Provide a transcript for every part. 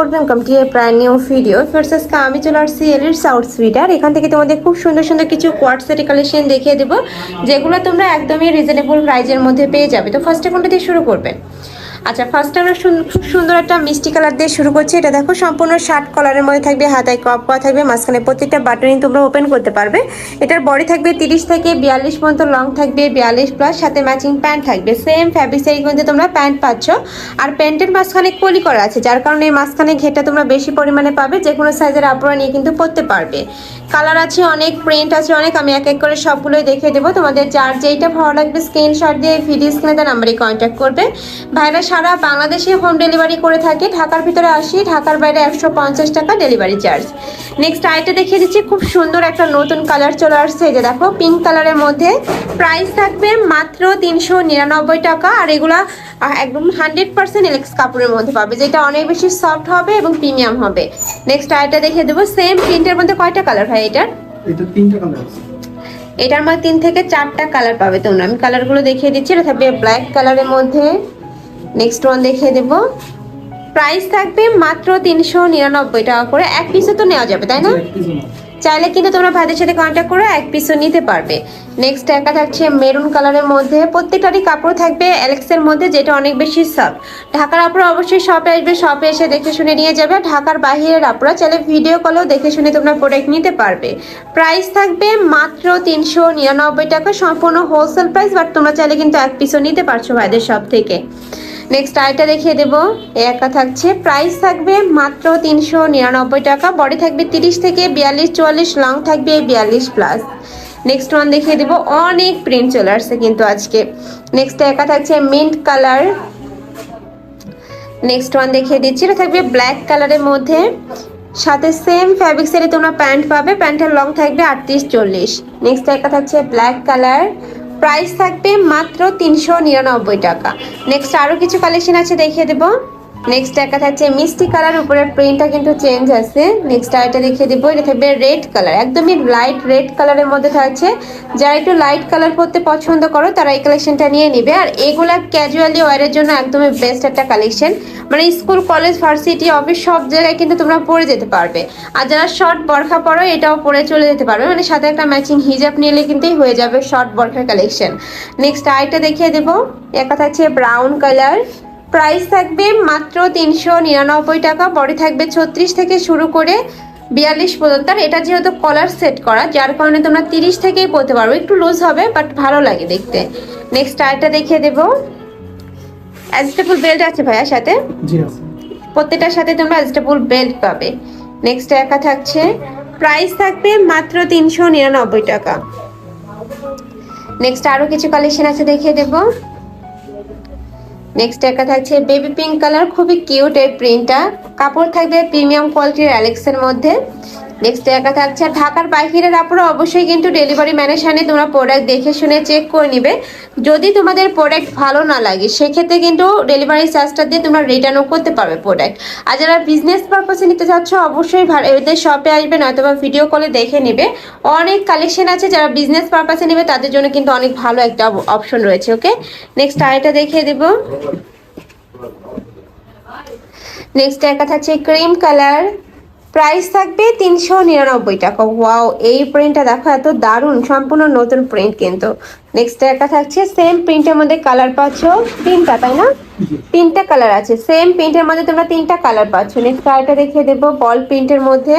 Welcome to প্রায় new video first আজকে আমি চলে আসছি এলির সাউথ সুইটার এখান থেকে তোমাদের খুব সুন্দর সুন্দর কিছু কোয়ার্ট সেটি কালেকশন দেখিয়ে দেবো, যেগুলো তোমরা একদমই রিজনেবল প্রাইজের মধ্যে পেয়ে যাবে। তো ফার্স্টে কোনটা দিয়ে শুরু করবে আচ্ছা ফার্স্ট আমরা খুব সুন্দর একটা মিষ্টি কালার দিয়ে শুরু করছি। এটা দেখো, সম্পূর্ণ শার্ট কলারের মধ্যে থাকবে, হাতায় কপ করা থাকবে, মাঝখানে প্রত্যেকটা বাটনই তোমরা ওপেন করতে পারবে। এটার বডি থাকবে তিরিশ থেকে বিয়াল্লিশ পর্যন্ত লং থাকবে, বিয়াল্লিশ প্লাস সাথে ম্যাচিং প্যান্ট থাকবে। সেম ফ্যাব্রিক সাইজ মধ্যে তোমরা প্যান্ট পাচ্ছ। আর প্যান্টের মাঝখানে কলি করা আছে, যার কারণে এই মাঝখানে ঘেরটা তোমরা বেশি পরিমাণে পাবে যে কোনো সাইজের আপনারা নিয়ে কিন্তু পরতে পারবে। কালার আছে অনেক প্রিন্ট আছে অনেক, আমি এক এক করে সবগুলোই দেখিয়ে দেবো। তোমাদের যার যেইটা ভালো লাগবে স্ক্রিনশট দিয়ে ভিডিও স্ক্রিনে তার নাম্বারে কন্ট্যাক্ট করবে। ভাইরা সারা বাংলাদেশে হোম ডেলিভারি করে থাকে। ঢাকার ভিতরে আসি ঢাকার বাইরে একশো পঞ্চাশ টাকা ডেলিভারি চার্জ নেক্সট আইটা দেখিয়ে দিচ্ছি খুব সুন্দর একটা নতুন কালার চলে আসছে। এই যে দেখো পিঙ্ক কালারের মধ্যে প্রাইস থাকবে মাত্র তিনশো নিরানব্বই টাকা। আর এগুলা একদম হান্ড্রেড পার্সেন্ট এলেক্স কাপড়ের মধ্যে পাবে যেটা অনেক বেশি সফট হবে এবং প্রিমিয়াম হবে। নেক্সট আইটা দেখিয়ে দেবো সেম প্রিন্টের মধ্যে কয়টা কালার ভাই এটার? এটা তিনটা কালার আছে। এটার মধ্যে তিন থেকে চারটা কালার পাবে তোমরা। আমি কালারগুলো দেখিয়ে দিচ্ছি এটা থাকবে ব্ল্যাক কালারের মধ্যে। নেক্সট ওয়ান দেখিয়ে দেবো। প্রাইস থাকবে মাত্র তিনশো নিরানব্বই টাকা করে। এক পিসও তো নেওয়া যাবে তাই না। চাইলে কিন্তু তোমরা ভাইদের সাথে কন্ট্যাক্ট করে এক পিসও নিতে পারবে। নেক্সট একা থাকছে মেরুন কালারের মধ্যে। প্রত্যেকটারই কাপড় থাকবে অ্যালেক্সের মধ্যে যেটা অনেক বেশি সফট ঢাকার আপুরা অবশ্যই শপে আসবে শপে এসে দেখে শুনে নিয়ে যাবে। ঢাকার বাইরের আপুরা চাইলে ভিডিও কলেও দেখে শুনে তোমরা প্রোডাক্ট নিতে পারবে। প্রাইস থাকবে মাত্র তিনশো নিরানব্বই টাকা। সম্পূর্ণ হোলসেল প্রাইস বাট তোমরা চাইলে কিন্তু এক পিসও নিতে পারছ ভাইদের শপ থেকে। নেক্সট আইটা দেখিয়ে দেবো। একা থাকছে। প্রাইস থাকবে মাত্র তিনশো নিরানব্বই টাকা। বডি থাকবে তিরিশ থেকে বিয়াল্লিশ, চুয়াল্লিশ। লং থাকবে বিয়াল্লিশ প্লাস নেক্সট ওয়ান দেখিয়ে দেবো। অনেক প্রিন্ট চলে আসছে কিন্তু আজকে। নেক্সট একা থাকছে মিন্ট কালার নেক্সট ওয়ান দেখিয়ে দিচ্ছি। এটা থাকবে ব্ল্যাক কালারের মধ্যে। সাথে সেম ফ্যাব্রিক্সেরই তোমরা প্যান্ট পাবে। প্যান্টের লং থাকবে আটত্রিশ, চল্লিশ। নেক্সট একা থাকছে ব্ল্যাক কালার প্রাইস থাকবে মাত্র তিনশো নিরানব্বই টাকা। নেক্সট আরও কিছু কালেকশন আছে দেখিয়ে দেবো। নেক্সট একটা থাকছে মিষ্টি কালার, উপরের প্রিন্টটা কিন্তু চেঞ্জ আছে। নেক্সট আরেকটা দেখিয়ে দেবো, এটা থাকবে রেড কালার একদমই লাইট রেড কালারের মধ্যে থাকছে। যারা একটু লাইট কালার পরতে পছন্দ করো, তারা এই কালেকশনটা নিয়ে নিবে। আর এগুলা ক্যাজুয়ালি ওয়ারের জন্য একদমই বেস্ট একটা কালেকশন মানে স্কুল কলেজ ভার্সিটি অফিস সব জায়গায় কিন্তু তোমরা পরে যেতে পারবে। আর যারা শর্ট বরখা পরো, এটাও পরে চলে যেতে পারবে। মানে সাথে একটা ম্যাচিং হিজাব নিলে কিন্তুই হয়ে যাবে শর্ট বরখার কালেকশন নেক্সট আইটা দেখিয়ে দেবো, একটা থাকছে ব্রাউন কালার প্রাইস থাকবে মাত্র তিনশো নিরানব্বই টাকা বডি থাকবে ছত্রিশ থেকে শুরু করে বিয়াল্লিশ পর্যন্ত। আর এটা যেহেতু কলার সেট করা যার কারণে তোমরা তিরিশ থেকেই পরতে পারো একটু লুজ হবে বাট ভালো লাগে দেখতে। নেক্সট আরেকটা দেখিয়ে দেবো। অ্যাজেস্টেবল বেল্ট আছে ভাইয়া সাথে? প্রত্যেকটার সাথে তোমরা অ্যাজেস্টেবল বেল্ট পাবে। নেক্সট একা থাকছে। প্রাইস থাকবে মাত্র তিনশো নিরানব্বই টাকা। নেক্সট আরও কিছু কালেকশন আছে দেখিয়ে দেবো। নেক্সট একটা থাকছে বেবি পিঙ্ক কালার খুবই কিউট এই প্রিন্টটা কাপড় থাকবে প্রিমিয়াম কোয়ালিটির অ্যালেক্সের মধ্যে। নেক্সট একটা থাকছে। ঢাকার বাইরের আপুরা অবশ্যই কিন্তু ডেলিভারি ম্যানের সামনে তোমরা প্রোডাক্ট দেখে শুনে চেক করে নিবে। যদি তোমাদের প্রোডাক্ট ভালো না লাগে, সেক্ষেত্রে কিন্তু ডেলিভারি চার্জটা দিয়ে তোমরা রিটার্নও করতে পারবে প্রোডাক্ট আর যারা বিজনেস পারপাসে নিতে চাচ্ছ, অবশ্যই এদের শপে আসবে, নয়তো বা ভিডিও কলে দেখে নেবে। অনেক কালেকশন আছে, যারা বিজনেস পারপাসে নেবে, তাদের জন্য কিন্তু অনেক ভালো একটা অপশন রয়েছে ওকে নেক্সট আরেকটা দেখিয়ে দেবো। নেক্সট একটা থাকছে ক্রিম কালার প্রাইস থাকবে তিনশো নিরানব্বই টাকা। ওয়াও এই প্রিন্টটা দেখো, এত দারুণ, সম্পূর্ণ নতুন প্রিন্ট কিন্তু। নেক্সট একটা থাকছে সেম প্রিন্টের মধ্যে কালার পাচ্ছ তিনটা, তাই না? তিনটা কালার আছে। সেম প্রিন্টের মধ্যে তোমরা তিনটা কালার পাচ্ছ। নেক্সট কালারটা দেখিয়ে দেবো বল প্রিন্টের মধ্যে।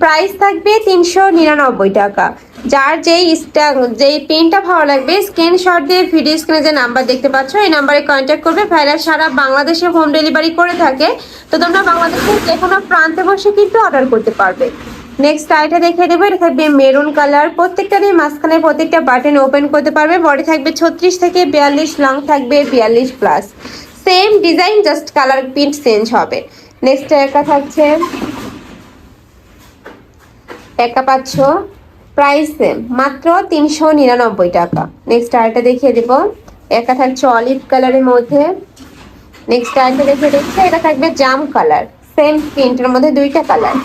প্রাইস থাকবে তিনশো নিরানব্বই টাকা। যার যেই যেই প্রিন্টটা ভালো লাগবে স্ক্রিনশট দিয়ে ভিডিও স্ক্রিনে যে নাম্বার দেখতে পাচ্ছ, এই নাম্বারে কন্ট্যাক্ট করবে। ভাইরা সারা বাংলাদেশে হোম ডেলিভারি করে থাকে। তো তোমরা বাংলাদেশের যে কোনো প্রান্তে বসে কিন্তু অর্ডার করতে পারবে। নেক্সট আইটা দেখে দেবো, এটা থাকবে মেরুন কালার প্রত্যেকটারই মাঝখানে প্রত্যেকটা বাটন ওপেন করতে পারবে। বডি থাকবে ছত্রিশ থেকে বিয়াল্লিশ লং থাকবে বিয়াল্লিশ plus same design just colour print change হবে। নেক্সট একটা থাকছে। একা পাচ্ছ। প্রাইস সেম, মাত্র তিনশো নিরানব্বই টাকা। নেক্সট আরেকটা দেখিয়ে দেব। একা থাকছে অলিভ কালারের মধ্যে। নেক্সট আরেকটা দেখিয়ে দিচ্ছে, এটা থাকবে জাম কালার, সেম প্রিন্টের মধ্যে দুইটা কালার।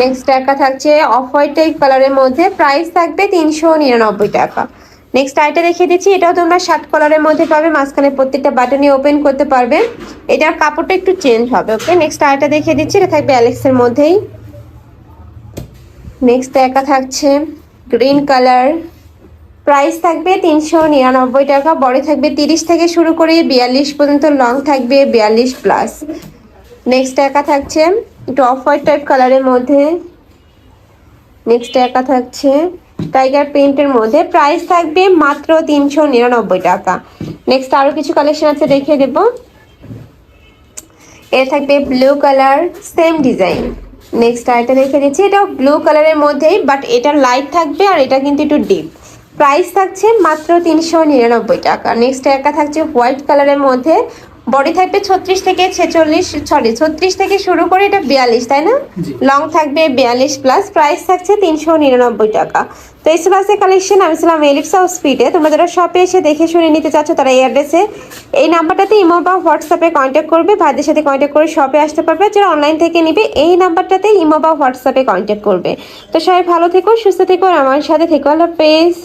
নেক্সট একটা থাকছে অফ হোয়াইট টাইপ কালারের মধ্যে, প্রাইস থাকবে তিনশো নিরানব্বই টাকা। নেক্সট আইটা দেখিয়ে দিচ্ছি, এটাও তোমরা শার্ট কলারের মধ্যে পাবে, মাঝখানে প্রত্যেকটা বাটনই ওপেন করতে পারবে। এটার কাপড়টা একটু চেঞ্জ হবে ওকে নেক্সট আইটা দেখিয়ে দিচ্ছি, এটা থাকবে অ্যালেক্সের মধ্যেই। নেক্সট একা থাকছে গ্রিন কালার প্রাইস থাকবে তিনশো নিরানব্বই টাকা, বড় থাকবে তিরিশ থেকে শুরু করে বিয়াল্লিশ পর্যন্ত লং থাকবে বিয়াল্লিশ প্লাস নেক্সট একা থাকছে একটু অফ হোয়াইট টাইপ কালারের মধ্যে। নেক্সট একা থাকছে টাইগার প্রিন্টের মধ্যে। প্রাইস থাকবে মাত্র তিনশো নিরানব্বই টাকা। নেক্সট আরও কিছু কালেকশন আছে, দেখিয়ে দেবো। এটা থাকবে blue colour same design next আরেকটা দেখে দিচ্ছি এটাও ব্লু কালারের মধ্যেই বাট এটা লাইট থাকবে আর এটা কিন্তু একটু ডিপ প্রাইস থাকছে মাত্র তিনশো নিরানব্বই টাকা। নেক্সট একটা থাকছে হোয়াইট কালারের মধ্যে। বডি থাকবে ছত্রিশ থেকে ছেচল্লিশ সরি ছত্রিশ থেকে শুরু করে এটা বিয়াল্লিশ তাই না? লং থাকবে বিয়াল্লিশ প্লাস প্রাইস থাকছে তিনশো নিরানব্বই টাকা। তো এই ছিল কালেকশন আমি ছিলাম হাউস স্পিডে তোমরা যারা শপে এসে দেখে শুনে নিতে চাচ্ছ তারা এই অ্যাড্রেসে এই নাম্বারটাতে ইমো বা হোয়াটসঅ্যাপে কন্ট্যাক্ট করবে। ভাইদের সাথে কন্ট্যাক্ট করে শপে আসতে পারবে। যারা অনলাইন থেকে নিবে এই নাম্বারটাতে ইমো বা হোয়াটসঅ্যাপে কন্ট্যাক্ট করবে। তো সবাই ভালো থেকো সুস্থ থেকো আর আমার সাথে থেকো। আল্লাহ হাফেজ।